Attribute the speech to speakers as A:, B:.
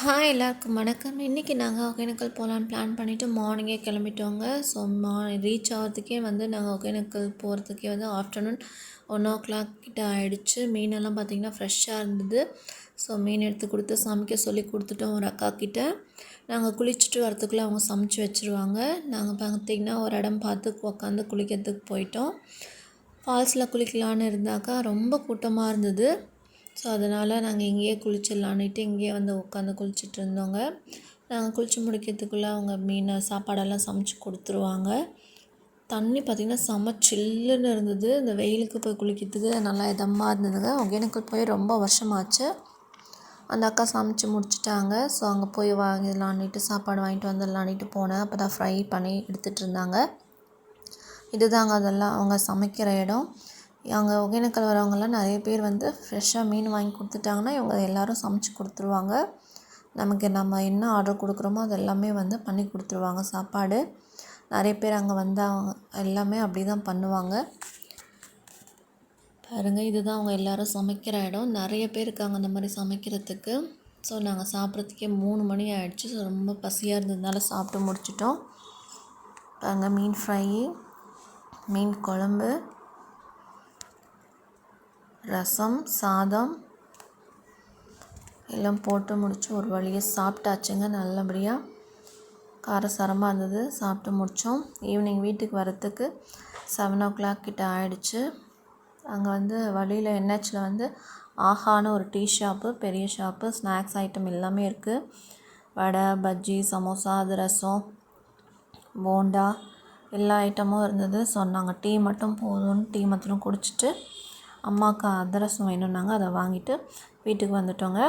A: Hi எல்லாருக்கும் வணக்கம். இன்றைக்கி நாங்கள் ஒகேனக்கல் போகலான்னு பிளான் பண்ணிவிட்டு மார்னிங்கே கிளம்பிட்டோங்க. ஸோ மா ரீச் ஆகிறதுக்கே வந்து நாங்கள் ஒகேனக்கல் போகிறதுக்கே வந்து ஆஃப்டர்நூன் ஒன் ஓ கிளாக் கிட்ட ஆகிடுச்சு மீனெல்லாம் பார்த்திங்கன்னா ஃப்ரெஷ்ஷாக இருந்தது. ஸோ மீன் எடுத்து கொடுத்து சமைக்க சொல்லி கொடுத்துட்டோம் ஒரு அக்கா கிட்ட. நாங்கள் குளிச்சுட்டு வரத்துக்குள்ளே அவங்க சமைச்சு வச்சுருவாங்க. நாங்கள் பார்த்திங்கன்னா ஒரு இடம் பார்த்து உட்காந்து குளிக்கிறதுக்கு போயிட்டோம். ஃபால்ஸில் குளிக்கலான்னு இருந்தாக்கா ரொம்ப கூட்டமாக இருந்தது. ஸோ அதனால் நாங்கள் இங்கேயே குளிச்சிடலான்ட்டு இங்கேயே வந்து உட்காந்து குளிச்சுட்டு இருந்தோங்க நாங்கள் குளித்து முடிக்கிறதுக்குள்ளே அவங்க மீன் சாப்பாடெல்லாம் சமைச்சு கொடுத்துருவாங்க. தண்ணி பார்த்திங்கன்னா செம சில்லுன்னு இருந்தது. இந்த வெயிலுக்கு போய் குளிக்கிறதுக்கு நல்லா இதமாக இருந்ததுங்க. ஒகேனக்கல் போய் ரொம்ப வருஷமாச்சு. அந்த அக்கா சமைச்சு முடிச்சிட்டாங்க. ஸோ அங்கே போய் வாங்கிடலான்ட்டு சாப்பாடு வாங்கிட்டு வந்துடலான்ட்டு போனேன். அப்போ தான் ஃப்ரை பண்ணி எடுத்துகிட்டு இருந்தாங்க. இதுதாங்க அதெல்லாம் அவங்க சமைக்கிற இடம். அங்கே ஒகேனக்கல் வரவங்கெல்லாம் நிறைய பேர் வந்து ஃப்ரெஷ்ஷாக மீன் வாங்கி கொடுத்துட்டாங்கன்னா இவங்க எல்லோரும் சமைச்சு கொடுத்துருவாங்க. நமக்கு நம்ம என்ன ஆர்டர் கொடுக்குறோமோ அது எல்லாமே வந்து பண்ணி கொடுத்துருவாங்க. சாப்பாடு நிறைய பேர் அங்கே வந்தால் எல்லாமே அப்படி தான் பண்ணுவாங்க. பாருங்கள் இதுதான் அவங்க எல்லோரும் சமைக்கிற இடம். நிறைய பேர் இருக்காங்க அந்த மாதிரி சமைக்கிறதுக்கு. ஸோ நாங்கள் சாப்பிட்றதுக்கே மூணு மணி ஆகிடுச்சு ஸோ ரொம்ப பசியாக இருந்ததுனால சாப்பிட்டு முடிச்சிட்டோம். பாருங்கள் மீன் ஃப்ரை மீன் குழம்பு. ரசம் சாதம் எல்லாம் போட்டு முடித்து ஒரு வழியாக சாப்பிட்டாச்சுங்க நல்லபடியாக காரசாரமாக இருந்தது. சாப்பிட்டு முடித்தோம் ஈவினிங் வீட்டுக்கு வரத்துக்கு செவன் ஓ கிளாக் கிட்ட ஆயிடுச்சு. அங்கே வந்து வழியில் என்ஹெச்சில் வந்து ஆஹான ஒரு டீ ஷாப்பு பெரிய ஷாப்பு ஸ்நாக்ஸ் ஐட்டம் எல்லாமே இருக்குது வடை பஜ்ஜி சமோசா அது ரசம் போண்டா எல்லா ஐட்டமும் இருந்தது. சொன்னாங்க டீ மட்டும் போதும்னு டீ மட்டும் குடிச்சிட்டு அம்மாவுக்கு அதிரசம் வேணும்னாங்க அதை வாங்கிட்டு வீட்டுக்கு வந்துட்டோங்க.